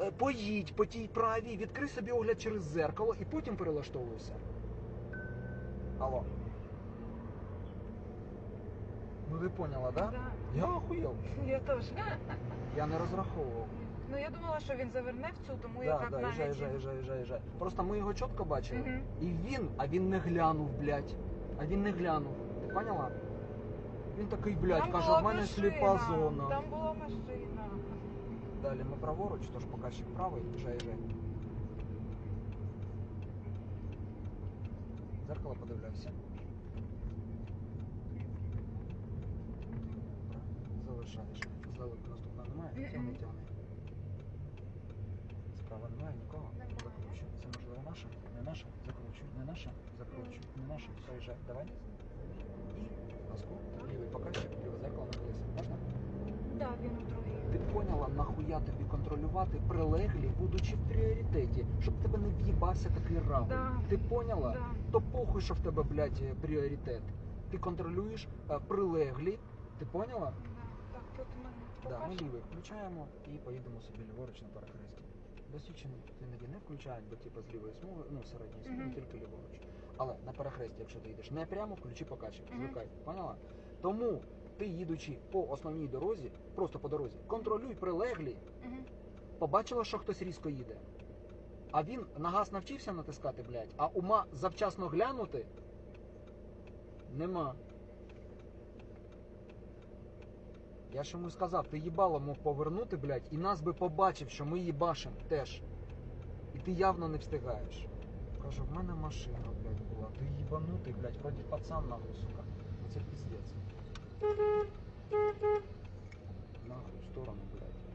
Е, Поїдь по тій правій, відкрий собі огляд через зеркало і потім перелаштовуйся. Алло. Ну ти поняла, да? Да. Я охуєв. Я теж. Я не розраховував. Ну я думала, що він заверне в цю, тому я Да, так да, навіть. їжджай, їжджай, їжджай, їжджай, їжджай. Просто ми його чітко бачили. Мгм. І він, а він не глянув, блядь. А він не глянув. Ти поняла? Він такий, блядь, Там каже, була в мене машина, сліпа зона. Там була машина. Далі ми праворуч, тож показчик правий, їжджай, їжджай. Зеркало подивляйся. Залишаєш. Здалеку наступна немає, Мгм. тягни, тягни. Справа немає нікого. Немає. Закручу. Це можливо наше? Не наше? Закручу. Не наше? Закручу. Не наше? Проїжджай. Давай. І газку. Лівий показчик, ліве зеркало на колесі. Можна? Да, він у другій. Ти Поняла, нахуя тобі контролювати прилеглі, будучи в пріоритеті, щоб в тебе не в'їбався такий раунд. Да. Ти поняла? Да. То похуй, що в тебе, блядь, пріоритет. Ти контролюєш е, прилеглі. Ти поняла? Да. Так, тут мене Да, ми покажи. лівий включаємо і поїдемо собі ліворуч на перехресті. Досвідчені іноді не включають, бо типу з лівої смуги, ну середньої смуги, Мгм. тільки ліворуч. Але на перехресті, якщо ти йдеш не прямо, включи покачик, Мгм. звикай. Поняла? Тому ти, їдучи по основній дорозі, просто по дорозі, контролюй прилеглі, Мгм. побачила, що хтось різко їде. А він на газ навчився натискати, блядь, а ума завчасно глянути нема. Я ж йому сказав, ти їбало мог повернути, блядь, і нас би побачив, що ми їбашим теж. І ти явно не встигаєш. Каже, в мене машина, блядь, була. Ти їбанутий, блядь, вроді пацан нахуй, сука. ドラマぐらい